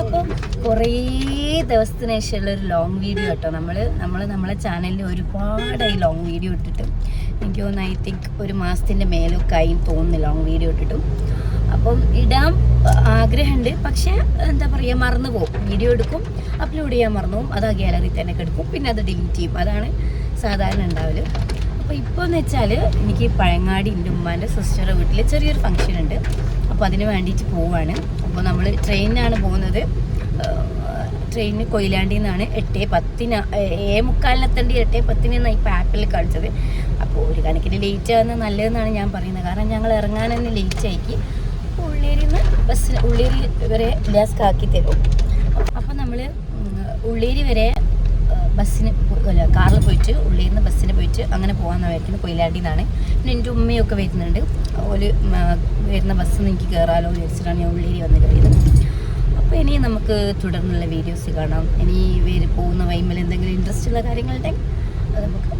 അപ്പം കുറേ ദിവസത്തിന് ശേഷമുള്ള ഒരു ലോങ് വീഡിയോ കേട്ടോ. നമ്മൾ നമ്മൾ നമ്മളെ ചാനലിൽ ഒരുപാടായി ലോങ് വീഡിയോ ഇട്ടിട്ടും. എനിക്ക് തോന്നുന്നു ഐ തിങ്ക് ഒരു മാസത്തിന്റെ മേലൊക്കെ ആയി തോന്നുന്നു ലോങ് വീഡിയോ ഇട്ടിട്ടും. അപ്പം ഇടാൻ ആഗ്രഹമുണ്ട്. പക്ഷെ എന്താ പറയുക മറന്നു പോകും. വീഡിയോ എടുക്കും അപ്ലോഡ് ചെയ്യാൻ മറന്നു പോകും. അത് ആ ഗ്യാലറി തന്നെ എടുക്കും പിന്നെ അത് ഡിലീറ്റ് ചെയ്യും. അതാണ് സാധാരണ ഉണ്ടാവൽ. അപ്പോൾ ഇപ്പോൾ എന്ന് വെച്ചാൽ എനിക്ക് പഴങ്ങാടി എന്റെ ഉമ്മാന്റെ സിസ്റ്ററുടെ വീട്ടിൽ ചെറിയൊരു ഫംഗ്ഷൻ ഉണ്ട്. അപ്പോൾ അതിന് വേണ്ടിയിട്ട് പോവാണ്. അപ്പോൾ നമ്മൾ ട്രെയിനിനാണ് പോകുന്നത്. ട്രെയിനിന് കൊയിലാണ്ടി നിന്നാണ് എട്ട് പത്തിന് ഏ മുക്കാലിനെത്തേണ്ടി എട്ട് പത്തിനാണ് ഇപ്പോൾ ആപ്പിൽ കാണിച്ചത്. അപ്പോൾ ഒരു കണക്കിന് ലേറ്റ് ആകുന്നത് നല്ലതെന്നാണ് ഞാൻ പറയുന്നത്. കാരണം ഞങ്ങൾ ഇറങ്ങാൻ തന്നെ ലേറ്റ് ആക്കി അപ്പോൾ ഉള്ളേരിയിൽ നിന്ന് ബസ്സിൽ ഉള്ളേരി വരെ ലാസ്ക് ആക്കി തരും അപ്പോൾ നമ്മൾ ഉള്ളേരി വരെ ബസ്സിന് അല്ല കാറിൽ പോയിട്ട് ഉള്ളിൽ നിന്ന് ബസ്സിന് പോയിട്ട് അങ്ങനെ പോകാമെന്ന് കൊയിലാണ്ടി നിന്നാണ്. പിന്നെ എന്റെ ഉമ്മയൊക്കെ വരുന്നുണ്ട്. ഒരു വരുന്ന ബസ്സിൽ എനിക്ക് കയറാലോ വിചാരിച്ചിട്ടാണ് ഞാൻ ഉള്ളേരി വന്ന് കയറിയത് അപ്പോൾ ഇനി നമുക്ക് തുടർന്നുള്ള വീഡിയോസ് കാണാം. ഇനി പോകുന്ന വൈമൽ എന്തെങ്കിലും ഇൻട്രസ്റ്റ് ഉള്ള കാര്യങ്ങളുണ്ടെങ്കിൽ അത് നമുക്ക്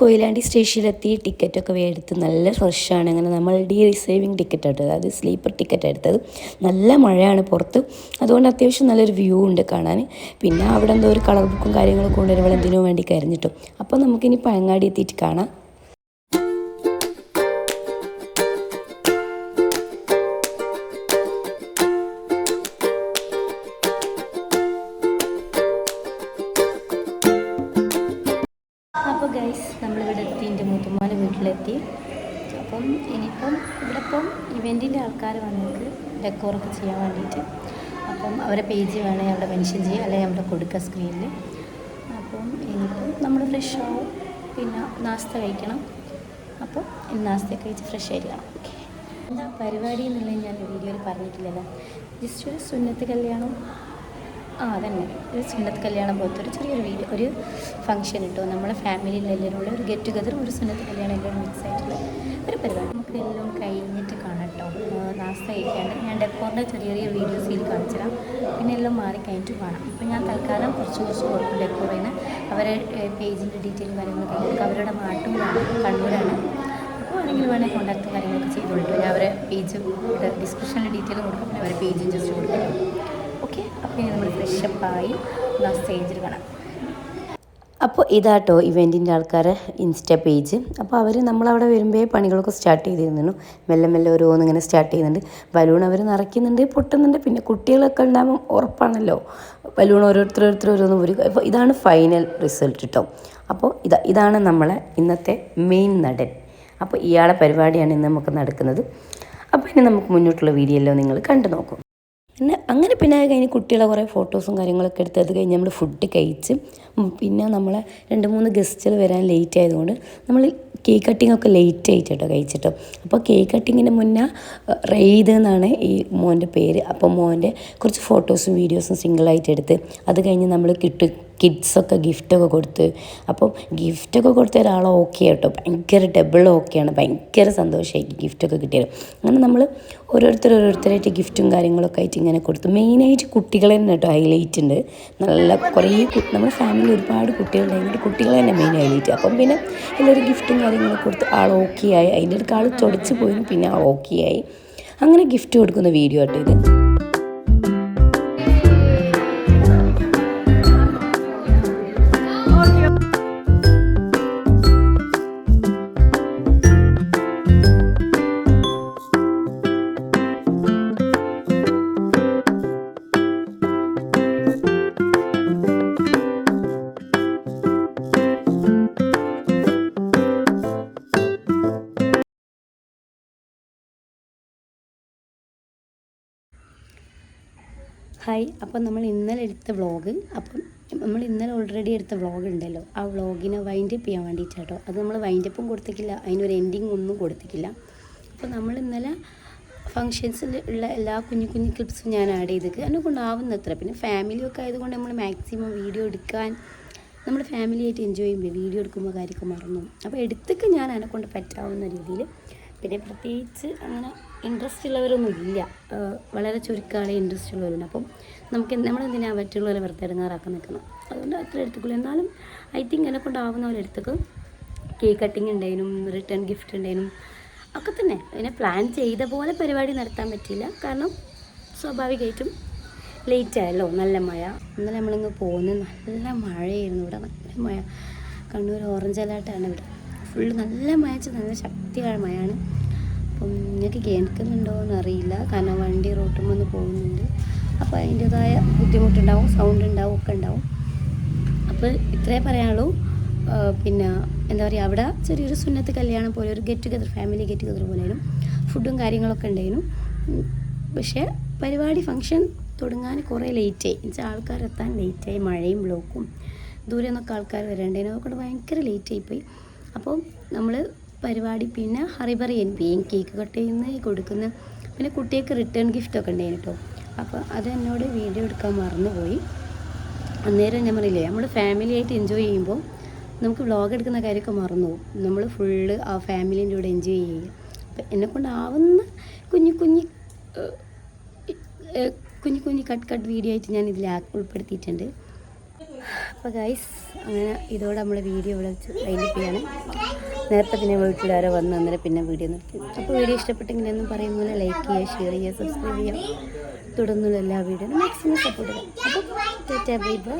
കൊയിലാണ്ടി സ്റ്റേഷനിലെത്തി ടിക്കറ്റൊക്കെ എടുത്ത് നല്ല ഫ്രഷാണ്. അങ്ങനെ നമ്മൾ ഡി റിസേവിങ് ടിക്കറ്റ് എടുത്തത് അതായത് സ്ലീപ്പർ ടിക്കറ്റ് എടുത്തത്. നല്ല മഴയാണ് പുറത്ത്. അതുകൊണ്ട് അത്യാവശ്യം നല്ലൊരു വ്യൂ ഉണ്ട് കാണാൻ. പിന്നെ അവിടെ എന്തോ ഒരു കളർ ബുക്കും കാര്യങ്ങളും കൊണ്ടുവരുമ്പോൾ എന്തിനോ വേണ്ടി കരഞ്ഞിട്ടും. അപ്പോൾ നമുക്കിനി പഴങ്ങാടി എത്തിയിട്ട് കാണാം. ഗൈസ് നമ്മളിവിടെ എത്തി എന്റെ മുത്തുമ്മാന്റെ വീട്ടിലെത്തി. അപ്പം ഇനിയിപ്പം ഇവിടെ ഇപ്പം ഇവന്റിന്റെ ആൾക്കാർ വന്നിട്ട് ഡെക്കോറൊക്കെ ചെയ്യാൻ വേണ്ടിയിട്ട്. അപ്പം അവരെ പേജ് വേണമെങ്കിൽ അവിടെ മെൻഷൻ ചെയ്യുക അല്ലെങ്കിൽ അവിടെ കൊടുക്കുക സ്ക്രീനിൽ അപ്പം ഇനിയിപ്പം നമ്മൾ ഫ്രഷ് ആവും പിന്നെ നാസ്ത കഴിക്കണം. അപ്പം ഇന്ന് നാസ്ത കഴിച്ച് ഫ്രഷ് ആയിരിക്കണം. ഓക്കെ എന്താ പരിപാടി എന്നുള്ളത് ഞാൻ വീഡിയോയിൽ പറഞ്ഞിട്ടില്ലല്ലോ. ജസ്റ്റ് ഒരു സുന്നത്ത് കല്യാണം. ആ അതന്നെ. ഒരു സുന്നത്ത് കല്യാണം പോലത്തെ ഒരു ചെറിയൊരു വീഡിയോ ഒരു ഫംഗ്ഷൻ കിട്ടും നമ്മളെ ഫാമിലിയിൽ എല്ലാവരും ഉള്ള ഒരു ഗെറ്റ് ടുഗദർ ഒരു സുന്നത്ത് കല്യാണം എല്ലാവരും മിക്സ് ആയിട്ടുള്ള ഒരു പരിപാടി. നമുക്ക് എല്ലാം കഴിഞ്ഞിട്ട് കാണാം കേട്ടോ നാസ്ത കഴിക്കാണ്ട് ഞാൻ ഡെക്കോറിന്റെ ചെറിയ ചെറിയ വീഡിയോസ് ഇതിൽ കാണിച്ചുതരാം. പിന്നെ എല്ലാം മാറി കഴിഞ്ഞിട്ട് കാണാം. ഇപ്പം ഞാൻ തൽക്കാലം കുറച്ച് കുറച്ച് കൊടുക്കും ഡെക്കോറിന് അവരെ പേജിന്റെ ഡീറ്റെയിലും കാര്യങ്ങളൊക്കെ കൊടുക്കും അവരുടെ നാട്ടുകളാണ് കണ്ണൂരാണ്. അപ്പോൾ ആണെങ്കിൽ വേണമെങ്കിൽ കോൺടാക്ട് കാര്യങ്ങളൊക്കെ ചെയ്ത് കൊടുക്കും അവരെ പേജ് ഡിസ്ക്രിപ്ഷനിൽ ഡീറ്റെയിൽ കൊടുക്കും. അവരെ പേജും ജസ്റ്റ് കൊടുക്കും. നമ്മൾ ഇനി നമ്മൾ ഫ്രഷപ്പായി സ്റ്റേജിൽ കാണാം. അപ്പോൾ ഇതാട്ടോ ഇവന്റിന്റെ ആൾക്കാരെ ഇൻസ്റ്റ പേജ്. അപ്പോൾ അവർ നമ്മളവിടെ വരുമ്പോൾ പണികളൊക്കെ സ്റ്റാർട്ട് ചെയ്തിരുന്നു. മെല്ലെ മെല്ലെ ഓരോന്ന് ഇങ്ങനെ സ്റ്റാർട്ട് ചെയ്യുന്നുണ്ട്. ബലൂൺ അവർ നിറയ്ക്കുന്നുണ്ട് പൊട്ടുന്നുണ്ട്. പിന്നെ കുട്ടികളൊക്കെ ഉണ്ടാകുമ്പോൾ ഉറപ്പാണല്ലോ. ബലൂൺ ഓരോരുത്തർ ഓരോന്ന് ഒരു അപ്പോൾ ഇതാണ് ഫൈനൽ റിസൾട്ട് കേട്ടോ അപ്പോൾ ഇതാ ഇതാണ് നമ്മളെ ഇന്നത്തെ മെയിൻ നടൻ. അപ്പോൾ ഇയാളെ പരിപാടിയാണ് ഇന്ന് നമുക്ക് നടക്കുന്നത്. അപ്പോൾ ഇനി നമുക്ക് മുന്നോട്ടുള്ള വീഡിയോ എല്ലാം നിങ്ങൾ കണ്ടു നോക്കും. പിന്നെ അങ്ങനെ പിന്നെ അത് കഴിഞ്ഞ് കുട്ടികളെ കുറേ ഫോട്ടോസും കാര്യങ്ങളൊക്കെ എടുത്ത് അത് കഴിഞ്ഞ് നമ്മൾ ഫുഡ് കഴിച്ച് പിന്നെ നമ്മളെ രണ്ട് മൂന്ന് ഗസ്റ്റുകൾ വരാൻ ലേറ്റ് ആയതുകൊണ്ട് നമ്മൾ കേക്ക് കട്ടിംഗ് ഒക്കെ ലേറ്റ് ആയിട്ട് കേട്ടോ കഴിച്ചിട്ടോ അപ്പോൾ കേക്ക് കട്ടിങ്ങിന് മുന്നേ റെയ്ത് എന്നാണ് ഈ മോന്റെ പേര്. അപ്പോൾ മോന്റെ കുറച്ച് ഫോട്ടോസും വീഡിയോസും സിംഗിളായിട്ട് എടുത്ത് അത് കഴിഞ്ഞ് നമ്മൾ കിട്ട് കിഡ്സൊക്കെ ഗിഫ്റ്റൊക്കെ കൊടുത്ത്. അപ്പോൾ ഗിഫ്റ്റൊക്കെ കൊടുത്ത ഒരാൾ ഓക്കെ കേട്ടോ ഭയങ്കര ഡബിൾ ഓക്കെയാണ് ഭയങ്കര സന്തോഷമായി ഗിഫ്റ്റൊക്കെ കിട്ടിയത് അങ്ങനെ നമ്മൾ ഓരോരുത്തർ ഓരോരുത്തരായിട്ട് ഗിഫ്റ്റും കാര്യങ്ങളൊക്കെ ആയിട്ട് ഇങ്ങനെ കൊടുത്തു. മെയിനായിട്ട് കുട്ടികളെ തന്നെ കേട്ടോ ഹൈലൈറ്റ് ഉണ്ട് നല്ല കുറേ നമ്മുടെ ഫാമിലി ഒരുപാട് കുട്ടികളുണ്ടായിട്ട് കുട്ടികളെ തന്നെ മെയിൻ ഹൈലൈറ്റ് അപ്പം പിന്നെ എല്ലാവരും ഗിഫ്റ്റും കാര്യങ്ങളൊക്കെ കൊടുത്ത് ആൾ ഓക്കെ ആയി. അതിന്റെ അടുത്ത് ആൾ ചൊടിച്ച് പോയി. പിന്നെ ആൾ ഓക്കെ ആയി. അങ്ങനെ ഗിഫ്റ്റ് കൊടുക്കുന്ന വീഡിയോ കേട്ടോ ഇത്. ഹായ് അപ്പം നമ്മൾ ഇന്നലെ എടുത്ത വ്ളോഗ് അപ്പം നമ്മൾ ഇന്നലെ ഓൾറെഡി എടുത്ത വ്ളോഗ് ഉണ്ടല്ലോ. ആ വ്ളോഗിനെ വൈൻഡ് അപ്പ് ചെയ്യാൻ വേണ്ടിയിട്ടാട്ടോ. അത് നമ്മൾ വൈൻഡ് അപ്പും കൊടുത്തിട്ടില്ല അതിനൊരു എൻഡിങ് ഒന്നും കൊടുത്തിട്ടില്ല. അപ്പോൾ നമ്മൾ ഇന്നലെ ഫങ്ഷൻസിൽ ഉള്ള എല്ലാ കുഞ്ഞു കുഞ്ഞു ക്ലിപ്സും ഞാൻ ആഡ് ചെയ്ത് എന്നെ കൊണ്ടാവുന്നത്ര പിന്നെ ഫാമിലിയൊക്കെ ആയതുകൊണ്ട് നമ്മൾ മാക്സിമം വീഡിയോ എടുക്കാൻ നമ്മൾ ഫാമിലിയായിട്ട് എൻജോയ് ചെയ്യുമ്പോൾ വീഡിയോ എടുക്കുമ്പോൾ കാര്യമൊക്കെ മറന്നു. അപ്പോൾ എടുത്തൊക്കെ ഞാൻ എന്നെ കൊണ്ട് പറ്റാവുന്ന രീതിയിൽ പിന്നെ പ്രത്യേകിച്ച് അങ്ങനെ ഇൻട്രസ്റ്റ് ഉള്ളവരൊന്നും ഇല്ല. വളരെ ചുരുക്കമാണ് ഇൻട്രസ്റ്റ് ഉള്ളവരുണ്ട് അപ്പം നമുക്ക് നമ്മളെന്തിനാ പോലെ വെറുതെ ഇടങ്ങാറാക്കാൻ നിൽക്കുന്നത്? അതുകൊണ്ട് അത്ര എടുത്തുക്കുള്ളൂ എന്നാലും ഐ തിങ്ക് എന്നെ കൊണ്ടാവുന്ന പോലെ കേക്ക് കട്ടിങ് ഉണ്ടായിരുന്നു റിട്ടേൺ ഗിഫ്റ്റ് ഉണ്ടായിരുന്നു ഒക്കെ തന്നെ. അതിനെ പ്ലാൻ ചെയ്ത പോലെ പരിപാടി നടത്താൻ പറ്റിയില്ല. കാരണം സ്വാഭാവികമായിട്ടും ലേറ്റ് ആയല്ലോ. നല്ല മഴ. ഇന്നലെ നമ്മളിങ്ങ് പോകുന്നത് നല്ല മഴയായിരുന്നു ഇവിടെ. നല്ല മഴ. കണ്ണൂർ ഓറഞ്ച് അലേർട്ടാണ് ഇവിടെ. ഫുള്ള് നല്ല മഴ. നല്ല ശക്തിയായ മഴയാണ്. അപ്പം നിങ്ങൾക്ക് കേൾക്കുന്നുണ്ടോ എന്ന് അറിയില്ല കാരണം വണ്ടി റോട്ടും വന്ന് പോകുന്നുണ്ട്. അപ്പോൾ അതിന്റെതായ ബുദ്ധിമുട്ടുണ്ടാവും സൗണ്ട് ഉണ്ടാവും ഒക്കെ ഉണ്ടാവും. അപ്പോൾ ഇത്രേ പറയാനുള്ളൂ. പിന്നെ എന്താ പറയുക അവിടെ ചെറിയൊരു സുന്നത്ത് കല്യാണം പോലെ ഒരു get together family get together പോലെയും ഫുഡും കാര്യങ്ങളൊക്കെ ഉണ്ടായിരുന്നു. പക്ഷേ പരിപാടി ഫങ്ഷൻ തുടങ്ങാൻ കുറേ ലേറ്റായി എന്നുവെച്ചാൽ ആൾക്കാർ എത്താൻ ലേറ്റായി മഴയും ബ്ലോക്കും ദൂരെ നിന്നൊക്കെ ആൾക്കാർ വരേണ്ടതിനൊക്കെ ഭയങ്കര ലേറ്റായിപ്പോയി അപ്പോൾ നമ്മൾ പരിപാടി പിന്നെ ഹറിബറി എൻ പി കേക്ക് കട്ട് ചെയ്യുന്ന കൊടുക്കുന്ന പിന്നെ കുട്ടികൾക്ക് റിട്ടേൺ ഗിഫ്റ്റൊക്കെ ഉണ്ടായിരുന്നു കേട്ടോ അപ്പോൾ അത് എന്നോട് വീഡിയോ എടുക്കാൻ മറന്നുപോയി. അന്നേരം ഞാൻ പറയില്ലേ നമ്മൾ ഫാമിലി ആയിട്ട് എൻജോയ് ചെയ്യുമ്പോൾ നമുക്ക് വ്ളോഗ് എടുക്കുന്ന കാര്യമൊക്കെ മറന്നു പോകും നമ്മൾ ഫുള്ള് ആ ഫാമിലീന്റെ കൂടെ എൻജോയ് ചെയ്യുക. അപ്പം എന്നെക്കൊണ്ടാവുന്ന കുഞ്ഞു കുഞ്ഞു കുഞ്ഞു കുഞ്ഞു കട്ട് കട്ട് വീഡിയോ ആയിട്ട് ഞാൻ ഇതിൽ ഉൾപ്പെടുത്തിയിട്ടുണ്ട്. അപ്പോൾ ഗൈസ് അങ്ങനെ ഇതോടെ നമ്മൾ വീഡിയോ ഇവിടെ വെച്ച് ചെയ്യാണ്. നേരത്തെ പിന്നെ വീട്ടിലാരോ വന്ന് അന്നേരം പിന്നെ വീഡിയോ നിർത്തി. അപ്പോൾ വീഡിയോ ഇഷ്ടപ്പെട്ടെങ്കിൽ എന്നും പറയും പോലെ ലൈക്ക് ചെയ്യുക ഷെയർ ചെയ്യുക സബ്സ്ക്രൈബ് ചെയ്യുക. തുടർന്നുള്ള എല്ലാ വീഡിയോയും മാക്സിമം സപ്പോർട്ട് ചെയ്യുക അപ്പോൾ ബൈ ബൈ